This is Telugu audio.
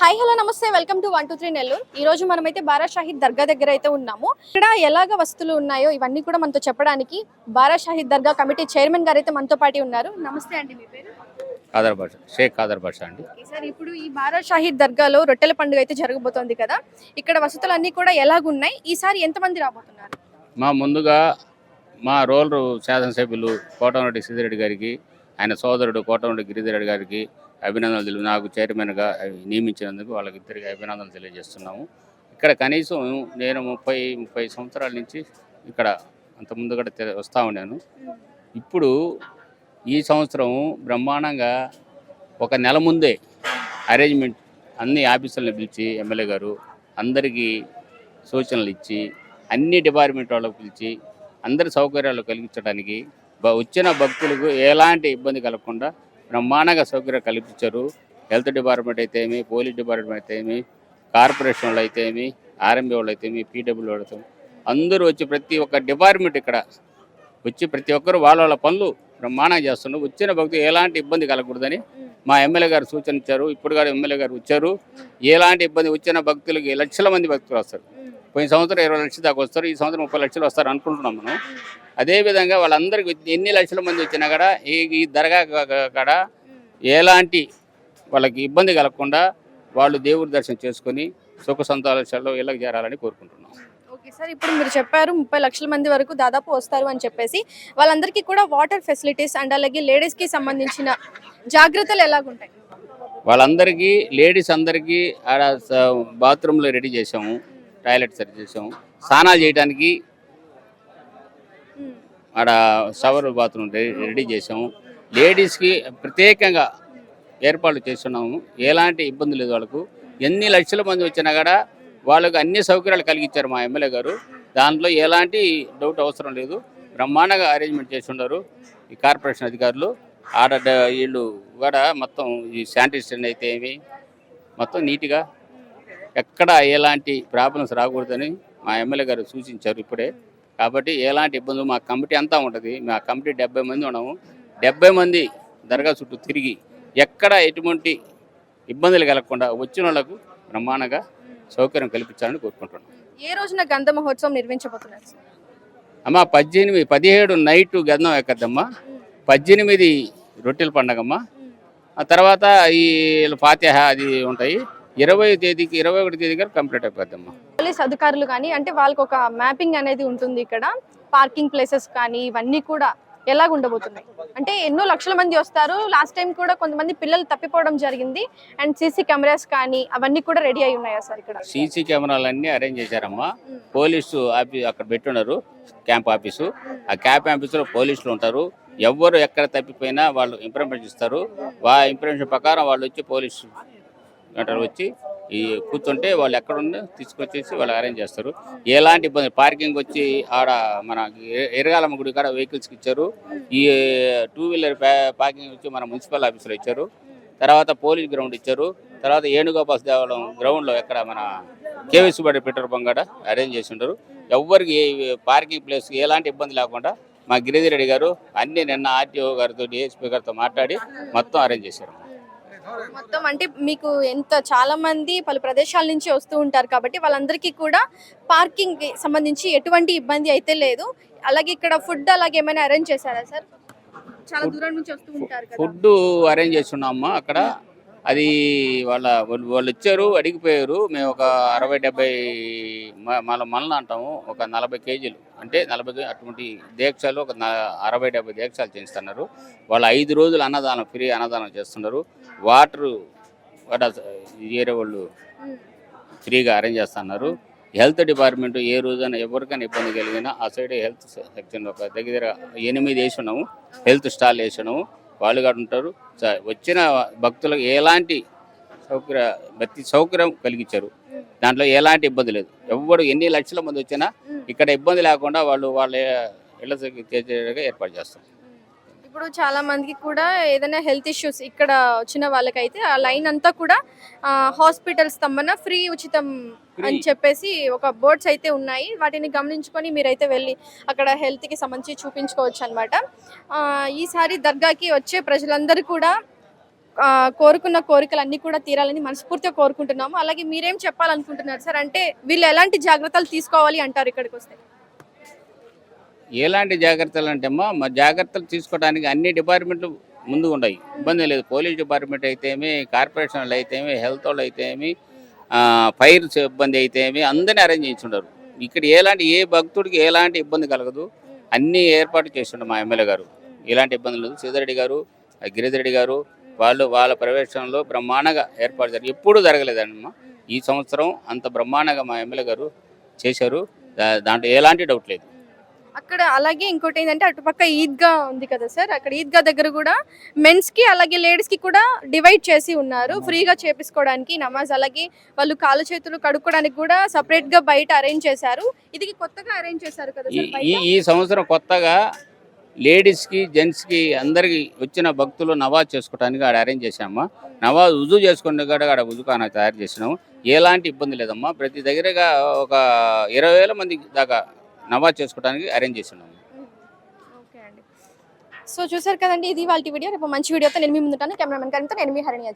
హాయ్ హలో నమస్తే. Welcome to one two three Nellore ఈ రోజు మనమైతే బారా షాహిద్ దర్గా దగ్గర అయితే ఉన్నాము. ఇక్కడ ఎలాగ వస్తువులు ఉన్నాయో ఇవన్నీ కూడా మనతో చెప్పడానికి బారా షాహిద్ దర్గా కమిటీ చైర్మన్ గారు అయితే మనతో పాటు ఉన్నారు. నమస్తే అండి మీ పేరు? ఖాదర్ భాష షేక్ ఖాదర్ భాష అండి. సార్ ఇప్పుడు ఈ బారా షాహిద్ దర్గాలో రొట్టెల పండుగ అయితే జరగబోతోంది కదా. ఇక్కడ వసతులు అన్నీ కూడా ఎలాగున్నాయి? ఈసారి ఎంతమంది రాబోతున్నారు? మా ముందుగా మా రోలరు శాసనసభ్యులు కోటమిరెడ్డి సిద్ధిరెడ్డి గారికి ఆయన సోదరుడు కోటమిరెడ్డి గిరిధిరెడ్డి గారికి అభినందనలు తెలియ నాకు చైర్మన్గా నియమించినందుకు వాళ్ళకి ఇద్దరికి అభినందనలు తెలియజేస్తున్నాము. ఇక్కడ కనీసం నేను ముప్పై ముప్పై సంవత్సరాల నుంచి ఇక్కడ అంత ముందు కూడా వస్తూ ఉన్నాను. ఇప్పుడు ఈ సంవత్సరం బ్రహ్మాండంగా ఒక నెల ముందే అరేంజ్మెంట్ అన్ని ఆఫీసులను పిలిచి ఎమ్మెల్యే గారు అందరికీ సూచనలు ఇచ్చి అన్ని డిపార్ట్మెంట్ వాళ్ళకు పిలిచి అందరి సౌకర్యాలు కలిగించడానికి వచ్చిన భక్తులకు ఎలాంటి ఇబ్బంది కలగకుండా బ్రహ్మాండంగా సౌకర్యం కల్పించారు. హెల్త్ డిపార్ట్మెంట్ అయితే ఏమి పోలీస్ డిపార్ట్మెంట్ అయితే ఏమి కార్పొరేషన్ వాళ్ళు అయితే ఏమి ఆర్ఎంబీ వాళ్ళు అయితే ఏమి పీడబ్ల్యూ వాళ్ళు అందరూ వచ్చి ప్రతి ఒక్క డిపార్ట్మెంట్ ఇక్కడ వచ్చి ప్రతి ఒక్కరు వాళ్ళ వాళ్ళ పనులు బ్రహ్మాండంగా చేస్తున్నారు. వచ్చిన భక్తులు ఎలాంటి ఇబ్బంది కలగకూడదని మా ఎమ్మెల్యే గారు సూచన ఇచ్చారు ఇప్పుడు కూడా ఎమ్మెల్యే గారు వచ్చారు. ఎలాంటి ఇబ్బంది వచ్చిన భక్తులకి లక్షల మంది భక్తులు వస్తారు. పోయిన సంవత్సరం ఇరవై లక్షల దాకా వస్తారు. ఈ సంవత్సరం ముప్పై లక్షలు వస్తారు అనుకుంటున్నాం మనం. అదేవిధంగా వాళ్ళందరికీ ఎన్ని లక్షల మంది వచ్చినా కూడా ఈ ఈ దర్గా కాడ ఎలాంటి వాళ్ళకి ఇబ్బంది కలగకుండా వాళ్ళు దేవుడి దర్శనం చేసుకొని సుఖ సంతోషాల్లో ఇళ్ళకి చేరాలని కోరుకుంటున్నాం. ఓకే సార్ ఇప్పుడు మీరు చెప్పారు ముప్పై లక్షల మంది వరకు దాదాపు వస్తారు అని చెప్పేసి వాళ్ళందరికీ కూడా వాటర్ ఫెసిలిటీస్ అండ్ అలాగే లేడీస్కి సంబంధించిన జాగ్రత్తలు ఎలాగుంటాయి? వాళ్ళందరికీ లేడీస్ అందరికీ ఆడ బాత్రూంలో రెడీ చేసాము టాయిలెట్ సరి చేసాము స్నానాలు చేయడానికి ఆడ షవర్ బాత్రూమ్ రెడీ చేసాము లేడీస్కి ప్రత్యేకంగా ఏర్పాట్లు చేస్తున్నాము. ఎలాంటి ఇబ్బంది లేదు వాళ్ళకు. ఎన్ని లక్షల మంది వచ్చినా కూడా వాళ్ళకు అన్ని సౌకర్యాలు కలిగించారు మా ఎమ్మెల్యే గారు. దాంట్లో ఎలాంటి డౌట్ అవసరం లేదు. బ్రహ్మాండంగా అరేంజ్మెంట్ చేసి ఈ కార్పొరేషన్ అధికారులు. ఆడ వీళ్ళు కూడా మొత్తం ఈ శానిటేషన్ అయితే ఏమి మొత్తం నీట్గా ఎక్కడ ఎలాంటి ప్రాబ్లమ్స్ రాకూడదని మా ఎమ్మెల్యే గారు సూచించారు ఇప్పుడే. కాబట్టి ఎలాంటి ఇబ్బందులు మా కమిటీ అంతా ఉంటుంది. మా కమిటీ డెబ్బై మంది ఉన్నాము. డెబ్బై మంది దర్గా చుట్టూ తిరిగి ఎక్కడ ఎటువంటి ఇబ్బందులు కలగకుండా వచ్చిన వాళ్ళకు బ్రహ్మాండంగా సౌకర్యం కల్పించాలని కోరుకుంటున్నాం. ఏ రోజున గంధ మహోత్సవం నిర్వహించబోతున్నారు అమ్మ పద్దెనిమిది పదిహేడు నైట్ గంధం ఎక్కద్దమ్మా. పద్దెనిమిది రొట్టెల పండగమ్మ. ఆ తర్వాత ఈ ఫాతిహ అది ఉంటాయి. ఇరవై తేదీకి ఇరవై ఒకటి తేదీ గారు కంప్లీట్ అయిపోద్దమ్మా. పోలీస్ అధికారులు కానీ అంటే వాళ్ళకి ఒక మ్యాపింగ్ అనేది ఉంటుంది ఇక్కడ. పార్కింగ్ ప్లేసెస్ కానీ ఇవన్నీ కూడా ఎలాగ ఉండబోతున్నాయి? అంటే ఎన్నో లక్షల మంది వస్తారు. లాస్ట్ టైం కూడా కొంతమంది పిల్లలు తప్పిపోవడం జరిగింది. అండ్ సీసీ కెమెరాస్ కానీ అవన్నీ కూడా రెడీ అయి ఉన్నాయా సార్ ఇక్కడ? సీసీ కెమెరాలన్నీ అరేంజ్ చేశారమ్మా. పోలీసు ఆఫీస్ అక్కడ పెట్టున్నారు క్యాంప్ ఆఫీసు. ఆ క్యాంప్ ఆఫీసులో పోలీసులు ఉంటారు. ఎవరు ఎక్కడ తప్పిపోయినా వాళ్ళు ఇన్ఫర్మేషన్ ఇస్తారు. వా ఇన్ఫర్మేషన్ ప్రకారం వాళ్ళు వచ్చి పోలీసు వచ్చి ఈ కూర్చుంటే వాళ్ళు ఎక్కడ తీసుకొచ్చేసి వాళ్ళు అరేంజ్ చేస్తారు. ఎలాంటి ఇబ్బంది? పార్కింగ్ వచ్చి ఆడ మన ఎరగాలమ్మ గుడి కాడ వెహికల్స్కి ఇచ్చారు. ఈ టూ వీలర్ పార్కింగ్ వచ్చి మన మున్సిపల్ ఆఫీసులో ఇచ్చారు. తర్వాత పోలీస్ గ్రౌండ్ ఇచ్చారు. తర్వాత ఏనుగోపాస్ దేవాలయం గ్రౌండ్లో ఎక్కడ మన కేవీ బడి పెట్రోల్ బంక్ కాడ అరేంజ్ చేసి ఉండరు. ఎవరికి పార్కింగ్ ప్లేస్ ఎలాంటి ఇబ్బంది లేకుండా మా గిరిధిరెడ్డి గారు అన్ని నిన్న ఆర్టీఓ గారితో డిఎస్పీ గారితో మాట్లాడి మొత్తం అరేంజ్ చేశారు. మొత్తం అంటే మీకు ఎంత చాలా మంది పలు ప్రదేశాల నుంచి వస్తూ ఉంటారు కాబట్టి వాళ్ళందరికీ కూడా పార్కింగ్కి సంబంధించి ఎటువంటి ఇబ్బంది అయితే లేదు. అలాగే ఇక్కడ ఫుడ్ అలాగే ఏమైనా అరేంజ్ చేశారా సార్ చాలా దూరం నుంచి వస్తూ ఉంటారు కదా. ఫుడ్ అరేంజ్ చేస్తున్నామ్మా అక్కడ. అది వాళ్ళ వాళ్ళు వాళ్ళు వచ్చారు అడిగిపోయారు. మేము ఒక అరవై డెబ్బై మ- మన మనలు అంటాము ఒక నలభై కేజీలు. అంటే నలభై అటువంటి దీక్షలు ఒక అరవై డెబ్బై దీక్షలు చేస్తున్నారు వాళ్ళు ఐదు రోజులు అన్నదానం ఫ్రీ అన్నదానం చేస్తున్నారు. వాటర్ ఏరే వాళ్ళు ఫ్రీగా అరేంజ్ చేస్తున్నారు. హెల్త్ డిపార్ట్మెంట్ ఏ రోజైనా ఎవరికైనా ఇబ్బంది కలిగినా ఆ సైడ్ హెల్త్ సెక్షన్ ఒక దగ్గర దగ్గర ఎనిమిది వేసి ఉన్నాము. హెల్త్ స్టాల్ వేసి ఉన్నాము. వాళ్ళు కూడా ఉంటారు. వచ్చిన భక్తులకు ఎలాంటి సౌకర్య ప్రతి సౌకర్యం కలిగించారు. దాంట్లో ఎలాంటి ఇబ్బంది లేదు. ఎవరు ఎన్ని లక్షల మంది వచ్చినా ఇక్కడ ఇబ్బంది లేకుండా వాళ్ళు వాళ్ళ ఇళ్ళ ఏర్పాటు చేస్తారు. ఇప్పుడు చాలా మందికి కూడా ఏదైనా హెల్త్ ఇష్యూస్ ఇక్కడ వచ్చిన వాళ్ళకైతే ఆ లైన్ అంతా కూడా హాస్పిటల్స్ తమ్మన ఫ్రీ ఉచితం అని. చెప్పేసి ఒక బోర్డ్స్ అయితే ఉన్నాయి. వాటిని గమనించుకొని మీరైతే వెళ్ళి అక్కడ health కి సంబంధించి చూపించుకోవచ్చు అనమాట ఈసారి దర్గాకి వచ్చే ప్రజలందరూ కూడా కోరుకున్న కోరికలు అన్ని కూడా తీరాలని మనస్ఫూర్తిగా కోరుకుంటున్నాము. అలాగే మీరేం చెప్పాలనుకుంటున్నారు సార్? అంటే వీళ్ళు ఎలాంటి జాగ్రత్తలు తీసుకోవాలి అంటారు ఇక్కడికి వస్తే ఎలాంటి జాగ్రత్తలు అంటే అమ్మా మా జాగ్రత్తలు తీసుకోవడానికి అన్ని డిపార్ట్మెంట్లు ముందు ఉన్నాయి ఇబ్బంది లేదు. పోలీస్ డిపార్ట్మెంట్ అయితేమి కార్పొరేషన్ వాళ్ళు అయితేమి హెల్త్ వాళ్ళు అయితేమి ఫైర్ సిబ్బంది అయితేమి అందరినీ అరేంజ్ చేయించుంటారు ఇక్కడ ఎలాంటి ఏ భక్తుడికి ఎలాంటి ఇబ్బంది కలగదు. అన్నీ ఏర్పాటు చేస్తుండే మా ఎమ్మెల్యే గారు. ఎలాంటి ఇబ్బంది లేదు. సీధరెడ్డి గారు ఆ గిరిధరెడ్డి గారు వాళ్ళు వాళ్ళ ప్రవేశంలో బ్రహ్మాండంగా ఏర్పాటు జరిగి ఎప్పుడూ జరగలేదమ్మా ఈ సంవత్సరం అంత బ్రహ్మాండంగా మా ఎమ్మెల్యే గారు చేశారు. దాంట్లో ఎలాంటి డౌట్ లేదు. అక్కడ అలాగే ఇంకోటి ఏంటంటే అటుపక్క ఈద్గా ఉంది కదా సార్ అక్కడ ఈద్గా దగ్గర కూడా మెన్స్కి అలాగే లేడీస్కి కూడా డివైడ్ చేసి ఉన్నారు. ఫ్రీగా చేపించుకోవడానికి నమాజ్ అలాగే వాళ్ళు కాలు చేతులు కడుక్కోవడానికి కూడా సపరేట్గా బయట అరేంజ్ చేశారు. ఇది కొత్తగా అరేంజ్ చేశారు కదా ఈ ఈ సంవత్సరం కొత్తగా లేడీస్కి జెంట్స్కి అందరికి వచ్చిన భక్తులు నవాజ్ చేసుకోవడానికి ఆడ అరేంజ్ చేసామమ్మా నవాజ్ ఉజు చేసుకునే కూడా ఆడ ఉజుఖానా తయారు చేసినాము. ఎలాంటి ఇబ్బంది లేదమ్మా. ప్రతి దగ్గరగా ఒక ఇరవై వేల మంది దాకా నవాజ్ చేసుకోవడానికి అరేంజ్ చేసి ఓకే అండి. సో చూసారు కదండి ఇది వాళ్ళ వీడియో. రేపు మంచి వీడియోతో నేను మీ ముందుంటాను. కెమెరామెన్ గారితో నేను మీ హరణి